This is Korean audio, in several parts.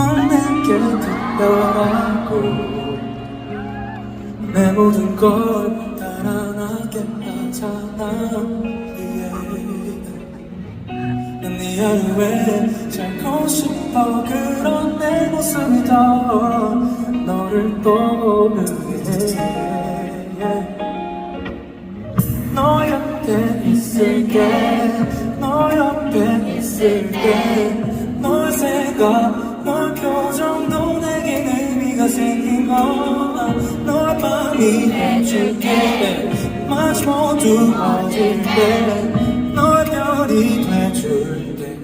넌 내게 특별하고 내 모든 걸 달아나게 하잖아 yeah. 난네 하루에 살고 싶어. 그런 내 모습이 더 너를 떠오르게 해너 옆에 있을게. 너 옆에 있을게. 널 생각 의미가 생긴 거야 널 많이 해줄게. 마치 모두 어질 때널 별이 돼줄게.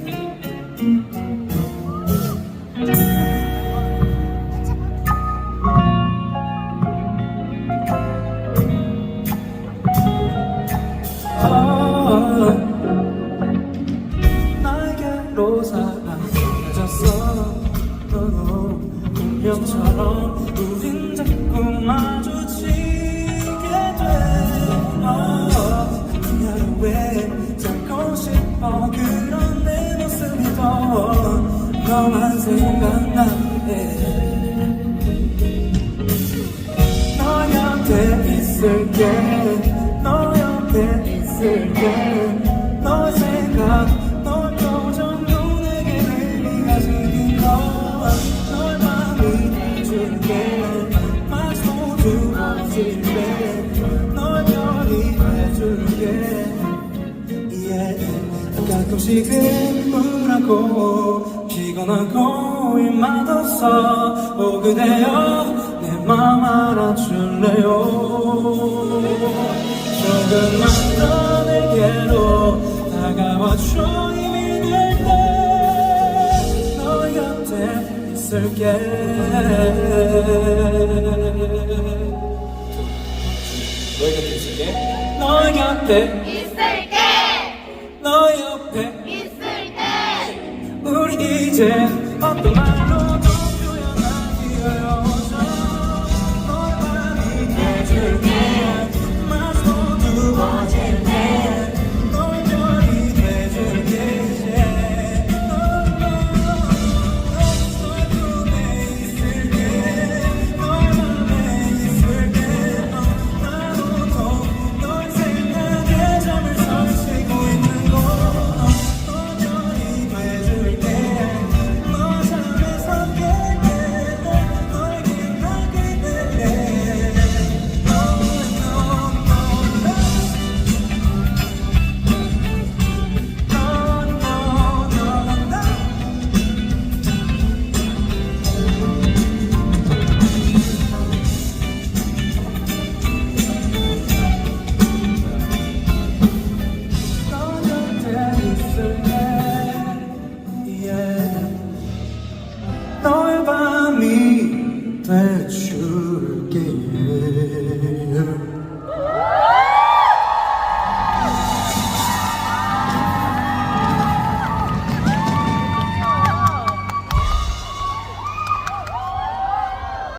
아, 날개로 사랑해졌어 운명처럼 우린 자꾸 마주치게 돼 아, 그 하루에 살고 싶어 그런 내 모습이 더 너만 생각나네. 너 옆에 있을게 너 옆에 있을게 가끔씩은 우울하고 피곤하고 입맛 없어 오 그대여 내 맘 알아줄래요? 조금만 더 내게로 다가와줘 힘이 될때너 곁에 있을게. 너희 곁에 있을게. 너 곁에 있을게. 너 옆에 있을게 우리 이제 어떤 말로 너